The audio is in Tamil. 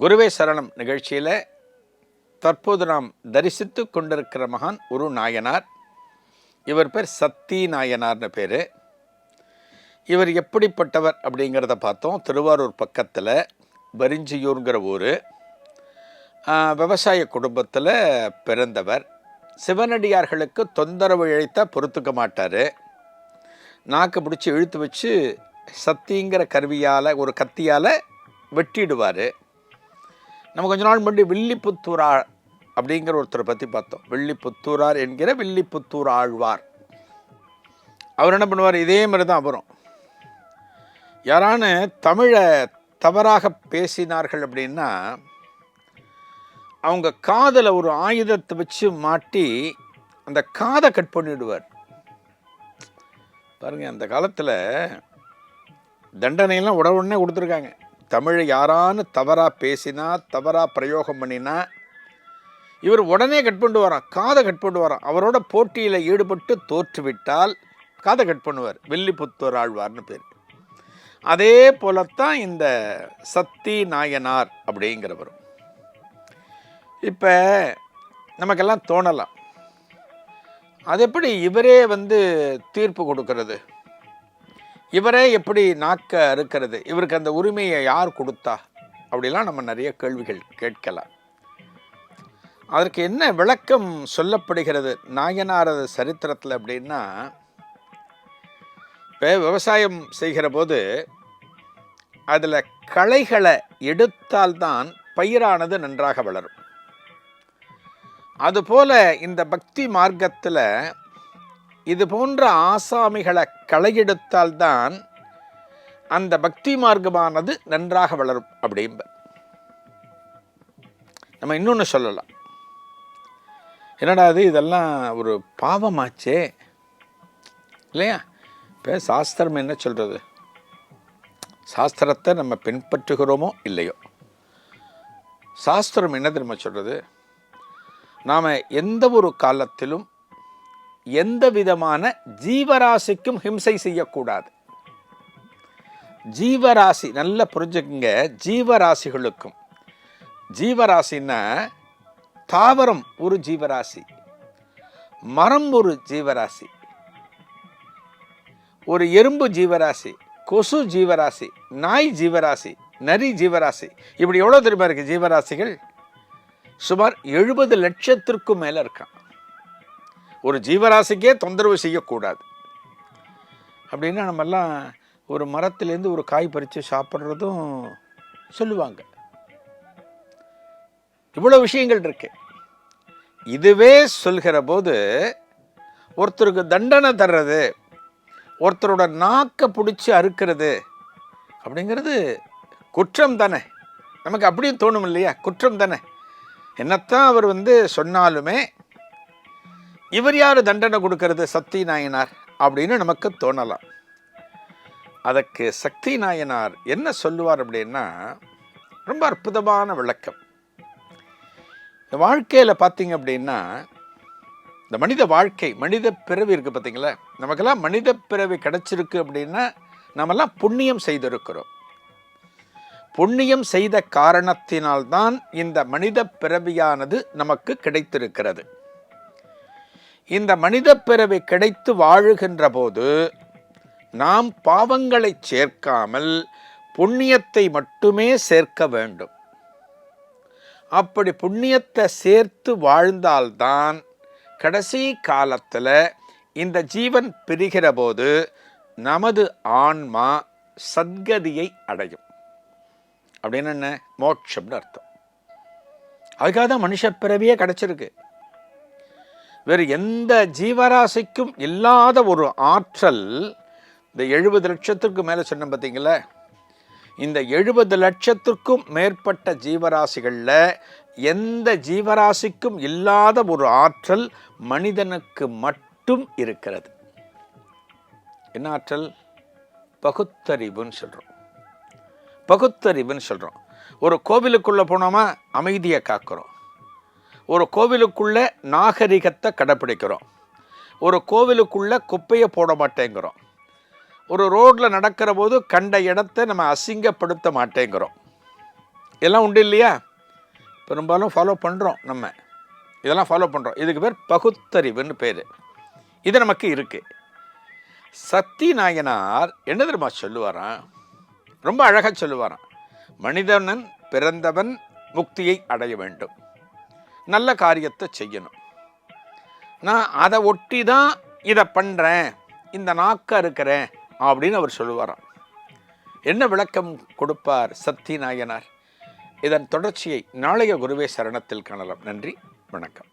குருவே சரணம் நிகழ்ச்சியில் தற்போது நாம் தரிசித்து கொண்டிருக்கிற மகான் ஒரு நாயனார். இவர் பேர் சத்தி நாயனார்னு பேர். இவர் எப்படிப்பட்டவர் அப்படிங்கிறத பார்த்தோம். திருவாரூர் பக்கத்தில் வரிஞ்சியூருங்கிற ஊர். விவசாய குடும்பத்தில் பிறந்தவர். சிவனடியார்களுக்கு தொந்தரவு இழைத்த பொறுத்துக்க மாட்டார். நாக்கு பிடிச்சி இழுத்து வச்சு சத்திங்கிற கருவியால் ஒரு கத்தியால் வெட்டிடுவார். நம்ம கொஞ்ச நாள் முன்னாடி வில்லிபுத்தூரார் அப்படிங்கிற ஒருத்தரை பற்றி பார்த்தோம். வில்லிபுத்தூரார் என்கிற வில்லிபுத்தூர் ஆழ்வார். அவர் என்ன பண்ணுவார்? இதே மாதிரி தான் அவரும். யாரான தமிழை தவறாக பேசினார்கள் அப்படின்னா அவங்க காதில் ஒரு ஆயுதத்தை வச்சு மாட்டி அந்த காதை கட் பண்ணிவிடுவார் பாருங்கள் அந்த காலத்தில் தண்டனையெல்லாம் உடனே கொடுத்துருக்காங்க. தமிழை யாரான்னு தவறாக பேசினா தவறாக பிரயோகம் பண்ணினா இவர் உடனே கட் பண்ணிட்டு வரான் காதை கட் பண்ணிட்டு வரான். அவரோட போட்டியில் ஈடுபட்டு தோற்றுவிட்டால் காதை கட் பண்ணுவார் வில்லிபுத்தூர் ஆழ்வார்னு பேர். அதே போலத்தான் இந்த சத்தி நாயனார் அப்படிங்கிறவரும். இப்போ நமக்கெல்லாம் தோணலாம். அது எப்படி இவரே வந்து தீர்ப்பு கொடுக்கறது? இவரே எப்படி நாக்க அறுக்கிறது? இவருக்கு அந்த உரிமையை யார் கொடுத்தா? அப்படிலாம் நம்ம நிறைய கேள்விகள் கேட்கலாம். அதற்கு என்ன விளக்கம் சொல்லப்படுகிறது? நாயனாரது சரித்திரத்தில் அப்படின்னா இப்போ விவசாயம் செய்கிற போது அதில் களைகளை எடுத்தால்தான் பயிரானது நன்றாக வளரும். அதுபோல இந்த பக்தி மார்க்கத்தில் இது போன்ற ஆசாமிகளை களையெடுத்தால்தான் அந்த பக்தி மார்க்கமானது நன்றாக வளரும் அப்படிம்ப. நம்ம இன்னொன்று சொல்லலாம். என்னடா அது இதெல்லாம் ஒரு பாவமாச்சே. இல்லையா? இப்போ சாஸ்திரம் என்ன சொல்கிறது சாஸ்திரத்தை நம்ம பின்பற்றுகிறோமோ இல்லையோ? சாஸ்திரம் என்ன தெரியுமா சொல்கிறது நாம் எந்த ஒரு காலத்திலும் எந்த விதமான ஜீவராசிக்கும் ஹிம்சை செய்யக்கூடாது. ஜீவராசி நல்ல புரிஞ்சுக்குங்க ஜீவராசிகளுக்கும். ஜீவராசின்னா தாவரம் ஒரு ஜீவராசி. மரம் ஒரு ஜீவராசி. ஒரு எறும்பு ஜீவராசி. கொசு ஜீவராசி. நாய் ஜீவராசி. நரி ஜீவராசி. இப்படி எவ்வளோ தெரியுமா இருக்குது ஜீவராசிகள்? சுமார் எழுபது லட்சத்திற்கும் மேலே இருக்கான். ஒரு ஜீவராசிக்கே தொந்தரவு செய்யக்கூடாது. அப்படின்னா நம்மெல்லாம் ஒரு மரத்துலேருந்து ஒரு காய் பறித்து சாப்பிட்றதும் சொல்லுவாங்க. இவ்வளோ விஷயங்கள் இருக்கு. இதுவே சொல்கிற போது ஒருத்தருக்கு தண்டனை தர்றது ஒருத்தரோட நாக்கை பிடிச்சி அறுக்கிறது அப்படிங்கிறது குற்றம் தானே. நமக்கு அப்படியும் தோணும் இல்லையா? குற்றம் தானே. என்னத்தான் அவர் வந்து சொன்னாலுமே இவர் யார் தண்டனை கொடுக்கறது? சக்தி நாயனார் அப்படின்னு நமக்கு தோணலாம். அதற்கு சக்தி நாயனார் என்ன சொல்லுவார் அப்படின்னா ரொம்ப அற்புதமான விளக்கம். இந்த வாழ்க்கையில் பார்த்தீங்க அப்படின்னா இந்த மனித வாழ்க்கை மனித பிறவி இருக்குது பார்த்தீங்களா? நமக்கெல்லாம் மனித பிறவி கிடச்சிருக்கு அப்படின்னா நம்மெல்லாம் புண்ணியம் செய்திருக்கிறோம். புண்ணியம் செய்த காரணத்தினால்தான் இந்த மனித பிறவியானது நமக்கு கிடைத்திருக்கிறது. இந்த மனித பிறவி கிடைத்து வாழுகின்ற போது நாம் பாவங்களை சேர்க்காமல் புண்ணியத்தை மட்டுமே சேர்க்க வேண்டும். அப்படி புண்ணியத்தை சேர்த்து வாழ்ந்தால்தான் கடைசி காலத்தில் இந்த ஜீவன் பிரிகிற போது நமது ஆன்மா சத்கதியை அடையும். அப்படின்னு என்ன? மோட்சம்னு அர்த்தம். அதுக்காக தான் மனுஷ பிறவியே கிடச்சிருக்கு. வேறு எந்த ஜீவராசிக்கும் இல்லாத ஒரு ஆற்றல் இந்த எழுபது லட்சத்திற்கு மேலே சொன்ன பார்த்தீங்களா? இந்த எழுபது லட்சத்திற்கும் மேற்பட்ட ஜீவராசிகளில் எந்த ஜீவராசிக்கும் இல்லாத ஒரு ஆற்றல் மனிதனுக்கு மட்டும் இருக்கிறது. என்ன ஆற்றல்? பகுத்தறிவுன்னு சொல்கிறோம் பகுத்தறிவுன்னு சொல்கிறோம் ஒரு கோவிலுக்குள்ளே போனோமா? அமைதியை காக்கிறோம். ஒரு கோவிலுக்குள்ளே நாகரிகத்தை கடைப்பிடிக்கிறோம். ஒரு கோவிலுக்குள்ளே குப்பையை போட மாட்டேங்கிறோம். ஒரு ரோட்டில் நடக்கிற போது கண்ட இடத்தை நம்ம அசிங்கப்படுத்த மாட்டேங்கிறோம். இதெல்லாம் உண்டு இல்லையா? பெரும்பாலும் ஃபாலோ பண்ணுறோம் நம்ம. இதெல்லாம் ஃபாலோ பண்ணுறோம் இதுக்கு பேர் பகுத்தறிவுன்னு பேர். இது நமக்கு இருக்குது சக்தி நாயனார் என்ன தெரியுமா சொல்லுவாராம்? ரொம்ப அழகாக சொல்லுவாராம். மனிதனன் பிறந்தவன் முக்தியை அடைய வேண்டும். நல்ல காரியத்தை செய்யணும். நான் அதை ஒட்டி தான் இதை பண்ணுறேன் இந்த நாக்க இருக்கிறேன் அப்படின்னு அவர் சொல்லுவாராம். என்ன விளக்கம் கொடுப்பார் சத்தி நாயனார் இதன் தொடர்ச்சியை நாளைய குருவே சரணத்தில் காணலாம். நன்றி வணக்கம்.